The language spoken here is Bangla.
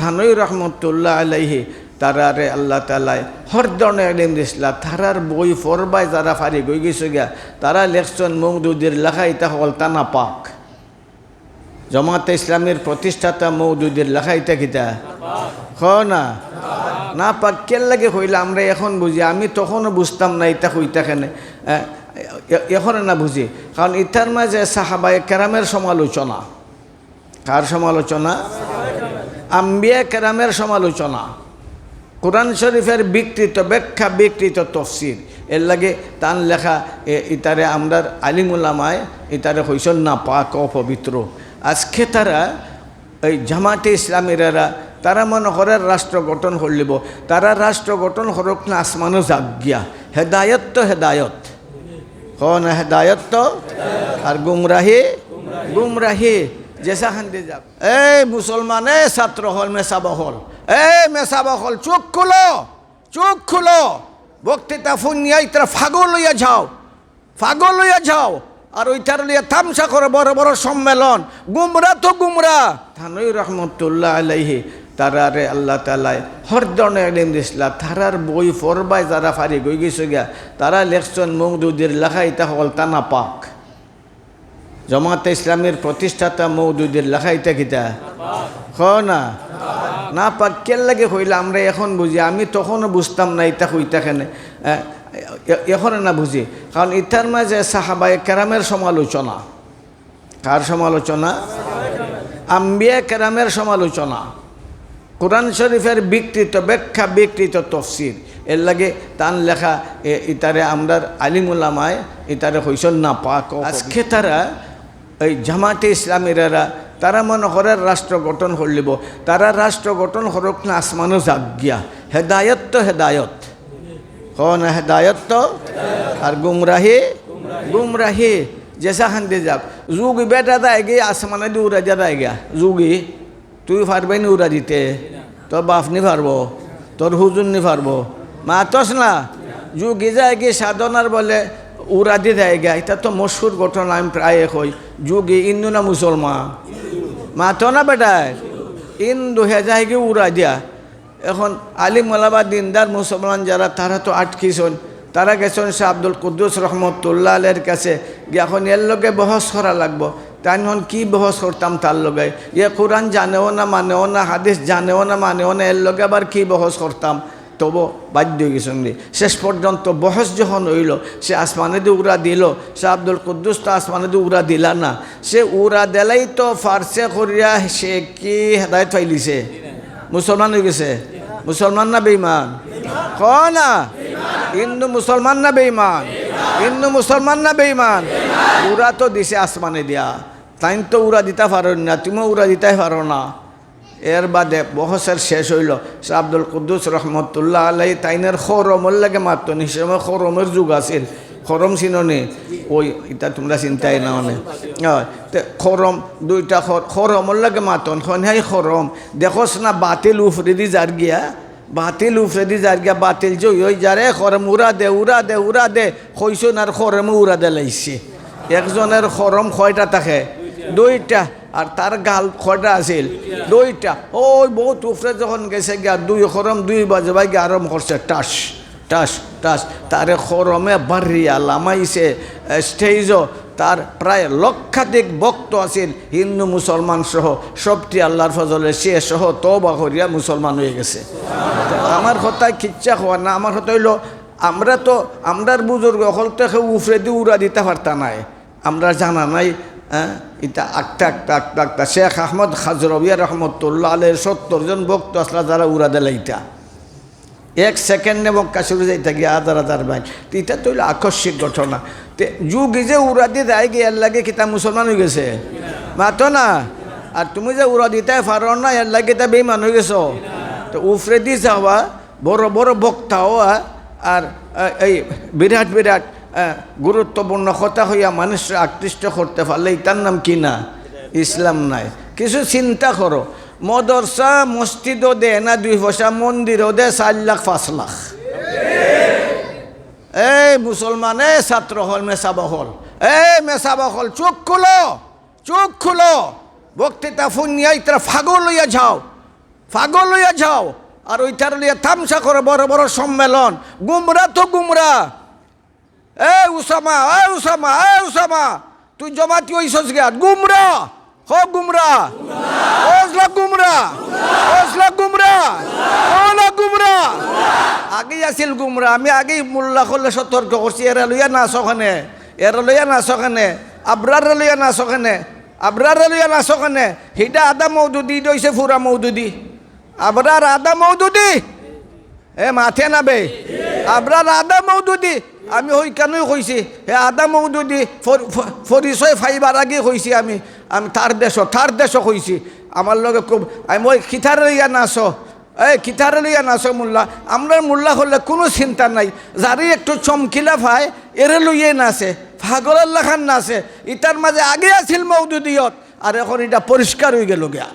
থানই রহমতুল্লাহ আলাইহি, তারারে আল্লাহ তালায় হর ধরনের এলিম দিছিলা। তারার বই ফরবাই যারা ফারি গই গেছে গিয়া, তারা লেখছেন মৌদুদির লেখা ইতা হল তানা পাক। জমাতে ইসলামের প্রতিষ্ঠাতা মৌদুদির লেখা ইতা কিতা হ না। না পাক কেন লাগে হইলে আমরা এখন বুঝি? আমি তখনও বুঝতাম না ইতা হইতা কেন। এখন না বুঝি। কারণ ইতার মাঝে সাহাবাই কেরামের সমালোচনা। কার সমালোচনা? আম্বিয়া কেরামের সমালোচনা। কোরআন শরীফের বিকৃত ব্যাখ্যা, বিকৃত তফসির। এর লাগে তান লেখা ইতারে আমরার আলিমুল্লামায় ইতারে হইসন না, পাক অপবিত্র। আজকে তারা এই জামাতে ইসলামীরা তারা মনে করে রাষ্ট্র গঠন করলিব তারা রাষ্ট্র গঠন করক না, আসমানও জাগিয়া হেদায়ত তো হেদায়ত। হ না হেদায়ত তো? আর গুমরাহি? গুমরাহি। জেসা খান্দি যাক এই মুসলমান এ ছাত্র হল মেসাবা হল। এই মেসাবা হল চোখ খুলো চোখ খুলো। বক্তৃতা ফুনিয়া ইতরা ফাগল লইয়া যাও ফাগল লইয়া যাও। আর ওইটার লইয়া তামসা করে বড় বড় সম্মেলন। গুমরা তো গুমরা। থানই রহমতুল্লাহ আলাইহি তারারে আল্লাহ তালায় হর ধরনের এলিম দিছিলা তারার বই ফরবাই যারা ফারি গই গেছে গিয়া তারা লেখছেন মৌদুদির লেখা ইতা হল তানা পাক জমাতে ইসলামের প্রতিষ্ঠাতা মৌদুদির লেখা ইতা কিতা? হ না না পাক কেন লাগে হইলে আমরা এখন বুঝি আমি তখনও বুঝতাম না ইতা হইতা কেন। এখন না বুঝি। কারণ ইতার মাঝে সাহাবাই কেরামের সমালোচনা। কার সমালোচনা? আম্বিয়া কেরামের সমালোচনা। কোরআন শরীফের বিকৃত ব্যাখ্যা বিকৃত তফসির। এর লাগে তান লেখা ইতারে আমরার আলিমুল্লামায় ইতারে হইসন না পাক। আজকে তারা এই জামাতে ইসলামীরা তারা মনে করে রাষ্ট্র গঠন করলিব তারা রাষ্ট্র গঠন করক না আসমানও জাগিয়া হেদায়ত তো হেদায়ত। হ না হেদায়ত তো আর গুমরাহি? গুমরাহি। জেসা খান্দি যাক। যুগ বেটা দেয় গে আসমানে দি উড়া যা দেয় গিয়া যুগি, তুই পারবে নি উড়া দিতে। তোর বাপ নি পারব তোর হুজুর নি পারব মাতস না। যুগি যায় গিয়ে সাধনার বলে উড়া দি দেয় গা, এটা তো মশুর ঘটনা, আমি প্রায় কই। যুগি ইন্দু না মুসলমান? মাতো না বেটায় ইন্দু হে যায় গিয়ে উড়া দিয়া। এখন আলিম মোলাবা দিনদার মুসলমান যারা, তারা তো আটকিছেন। তারা গেছেন সে আব্দুল কুদ্দুস রহমতুল্লাহ আলের কাছে এখন এর লগে বহস করা লাগবো। তাই এখন কী বহস করতাম তার লগে? ইয়ে কোরআন জানেও না মানেও না, হাদিস জানেও না মানেও না, এর লগে আবার কী বহস করতাম? তবু বাধ্য গেছেন। শেষ পর্যন্ত বহস যখন হইল, সে আসমানে দিয়ে উড়া দিল। সে আব্দুল কুদ্দুস তো আসমানে দিয়ে উড়া দিলা না। সে উড়া দিলাই তো ফার্সে করিয়া সে কি হেদায়ত ফাইলিছে মুসলমান হয়ে গেছে? মুসলমান না বেইমান ক না? হিন্দু মুসলমান না বেইমান হিন্দু মুসলমান না বেইমান উড়া তো দিছে আসমানে দিয়া। তাই তো উড়া দিতে পারো না, তুমিও উড়া দিতে পারো না। এর বাদে বহসের শেষ হইল। সে আব্দুল কুদ্দুস রহমতুল্লাহ আলাই তাইনের খরমর লাগে মাত্র নিশ্চয় খরমের যুগ আছিল। খরম চিননি? ওই, এটা তোমরা চিন্তাই না। মানে খরম, দুইটা খর খরমর লাগে মাতন হাই খরম। দেখোস না, বাতিল উফরে দি যার গিয়া, বাতিল উফরে দি যার গিয়া বাতিল যে ওই যারে, খরম উড়া দে উড়া দে উড়া দে কইসন আর খরমে উড়া দে লাইছে। একজনের খরম কয়টা থাকে? দুইটা। আর তার গাল কয়টা আছিল। দুইটা। ওই বহুত উফরে যখন গেছে গিয়া দুই খরম, দুই বাজে ভাই গিয়ে আরম্ভ করছে, টাস টাস টাস। তারে খরমে বাড়িয়া লামাইছে স্টেজও তার প্রায় লক্ষাধিক ভক্ত আছিল, হিন্দু, মুসলমান সহ। সবটি আল্লাহর ফজলে সে সহ তবা করিয়া মুসলমান হয়ে গেছে। আমার কথায় খিচ্ছা হওয়া না, আমার কথা হইল, আমরা তো, আমরার বুজুর্গ হল তো উফরে দিয়ে উড়া দিতে পারতা নাই। আমরা জানা নাই হ্যাঁ? এটা আটটা আটটা আটটা আটটা। শেখ আহমদ খাজরবিয়া রহমতুল্লাহ আলের সত্তর জন ভক্ত আসলা যারা উড়া দিলে এটা। এক সেকেন্ডে মক্কা শুরু যাইতে গিয়ে হাজার হাজার বাইন তো এটা তো আকস্মিক ঘটনা। তে যুগ যে উড়া দিয়ে দেয় গিয়ে এর লাগে কিতা মুসলমান হয়ে গেছে? মাতো না। আর তুমি যে উড়া দিতে পারো না, এর লাগে তা বেইমান হয়ে গেছো। তো উফরে দি যাওয়া বড় বড় বক্তা হওয়া, আর এই বিরাট বিরাট গুরুত্বপূর্ণ কথা হইয়া মানুষরা আকৃষ্ট করতে পারলে তার নাম কি না? ইসলাম নাই। কিছু চিন্তা করো, মদরসা মসজিদও দে না, দুই পয়সা মন্দিরও দে চার লাখ, পাঁচ লাখ। এই মুসলমান, এই ছাত্র হল মেসাবা হল এই মেসাবা হল চোখ খুলো চোখ খুলো। বক্তৃতা ফুনিয়া ইতরা ফাগল লইয়া যাও পাগল লইয়া যাও। আর ওইটার লইয়া তামসা করে, বড় বড় সম্মেলন। গুমরা তো গুমরা। এ উসামা এ উসামা এ উসামা। তুই জমাতি হইছস গিয়া গুমরা, হ গুমরা। ওসলা গুমরা। ওসলা গুমরা। ওলা গুমরা। আগে আছিল গুমরা। আমি আগেই মোল্লা করলে সতর্ক করছি। এরা লইয়া না সখানে এরা লইয়া না সখানে আবরার লইয়া না সখানে আবরার লইয়া না সখানে হিটা আদা মৌদুদি দইছে, ফুরা মৌদুদি। আবরার আদা মৌদুদি। এ মাথে নাবে। আবরার আদা মৌদুদি, আমি ওই কেনই কইছি হে আদা মৌদুদি পরিচয় ফাইবার আগে কইছি আমি। আমি তার দেশ তার দেশ কইছি আমার লগে খুব আমি ওই খিথার লইয়া নাচ এই খিথার লইয়া নাচ মোল্লা। আমরা মোল্লা হলে কোনো চিন্তা নাই। যারই একটু চমকিলা ভাই এরে লইয়ে নাচে। ফাগলার লেখান নাচে। ইটার মাঝে আগে আছিল মৌদুদিয়ত। আর এখন এটা পরিষ্কার হয়ে গেল গিয়া